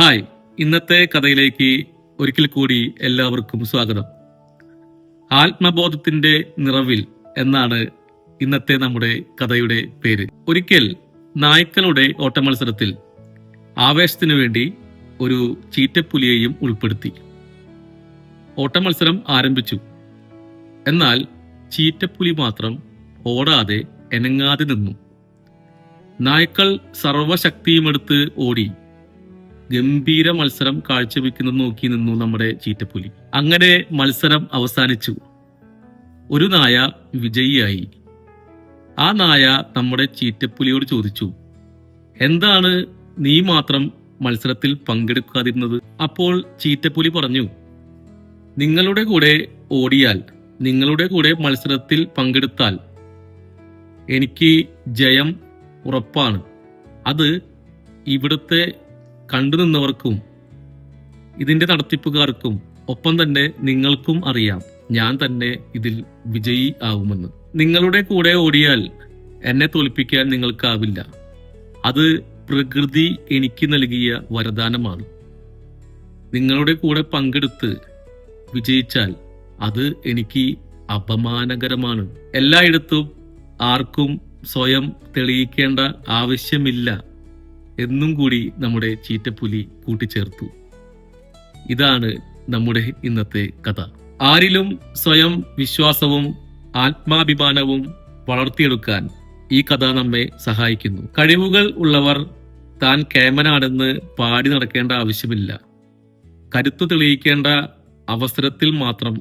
Hi. ഇന്നത്തെ കഥയിലേക്ക് ഒരിക്കൽ കൂടി എല്ലാവർക്കും സ്വാഗതം. ആത്മബോധത്തിന്റെ നിറവിൽ എന്നാണ് ഇന്നത്തെ നമ്മുടെ കഥയുടെ പേര്. ഒരിക്കൽ നായ്ക്കളുടെ ഓട്ടമത്സരത്തിൽ ആവേശത്തിനു വേണ്ടി ഒരു ചീറ്റപ്പുലിയെയും ഉൾപ്പെടുത്തി. ഓട്ടമത്സരം ആരംഭിച്ചു. എന്നാൽ ചീറ്റപ്പുലി മാത്രം ഓടാതെ എനങ്ങാതെ നിന്നു. നായ്ക്കൾ സർവശക്തിയുമെടുത്ത് ഓടി ഗംഭീര മത്സരം കാഴ്ചവെക്കുന്നത് നോക്കി നിന്നു നമ്മുടെ ചീറ്റപ്പുലി. അങ്ങനെ മത്സരം അവസാനിച്ചു. ഒരു നായ വിജയിയായി. ആ നായ നമ്മുടെ ചീറ്റപ്പുലിയോട് ചോദിച്ചു എന്താണ് നീ മാത്രം മത്സരത്തിൽ പങ്കെടുക്കാതിരുന്നത്? അപ്പോൾ ചീറ്റപ്പുലി പറഞ്ഞു നിങ്ങളുടെ കൂടെ ഓടിയാൽ നിങ്ങളുടെ കൂടെ മത്സരത്തിൽ പങ്കെടുത്താൽ എനിക്ക് ജയം ഉറപ്പാണ്. അത് ഇവിടുത്തെ കണ്ടുനിന്നവർക്കും ഇതിന്റെ നടത്തിപ്പുകാർക്കും ഒപ്പം തന്നെ നിങ്ങൾക്കും അറിയാം ഞാൻ തന്നെ ഇതിൽ വിജയി ആവുമെന്ന്. നിങ്ങളുടെ കൂടെ ഓടിയാൽ എന്നെ തോൽപ്പിക്കാൻ നിങ്ങൾക്കാവില്ല. അത് പ്രകൃതി എനിക്ക് നൽകിയ വരദാനമാണ്. നിങ്ങളുടെ കൂടെ പങ്കെടുത്ത് വിജയിച്ചാൽ അത് എനിക്ക് അപമാനകരമാണ്. എല്ലായിടത്തും ആർക്കും സ്വയം തെളിയിക്കേണ്ട ആവശ്യമില്ല. എന്നും കൂടി നമ്മുടെ ചീറ്റപ്പുലി കൂട്ടിച്ചേർത്തു. ഇതാണ് നമ്മുടെ ഇന്നത്തെ കഥ. ആരിലും സ്വയം വിശ്വാസവും ആത്മാഭിമാനവും വളർത്തിയെടുക്കാൻ ഈ കഥ നമ്മെ സഹായിക്കുന്നു. കഴിവുകൾ ഉള്ളവർ താൻ കേമനാണെന്ന് പാടി നടക്കേണ്ട ആവശ്യമില്ല. കരുത്ത് തെളിയിക്കേണ്ട അവസരത്തിൽ മാത്രം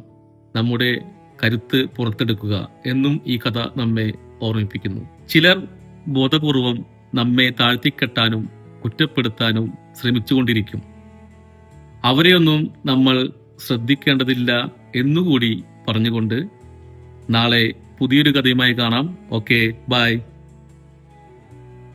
നമ്മുടെ കരുത്ത് പുറത്തെടുക്കുക എന്നും ഈ കഥ നമ്മെ ഓർമ്മിപ്പിക്കുന്നു. ചിലർ ബോധപൂർവം നമ്മെ താഴ്ത്തിക്കെട്ടാനും കുറ്റപ്പെടുത്താനും ശ്രമിച്ചുകൊണ്ടിരിക്കും. അവരെയൊന്നും നമ്മൾ ശ്രദ്ധിക്കേണ്ടതില്ല എന്നുകൂടി പറഞ്ഞുകൊണ്ട് നാളെ പുതിയൊരു കഥയുമായി കാണാം. Okay bye.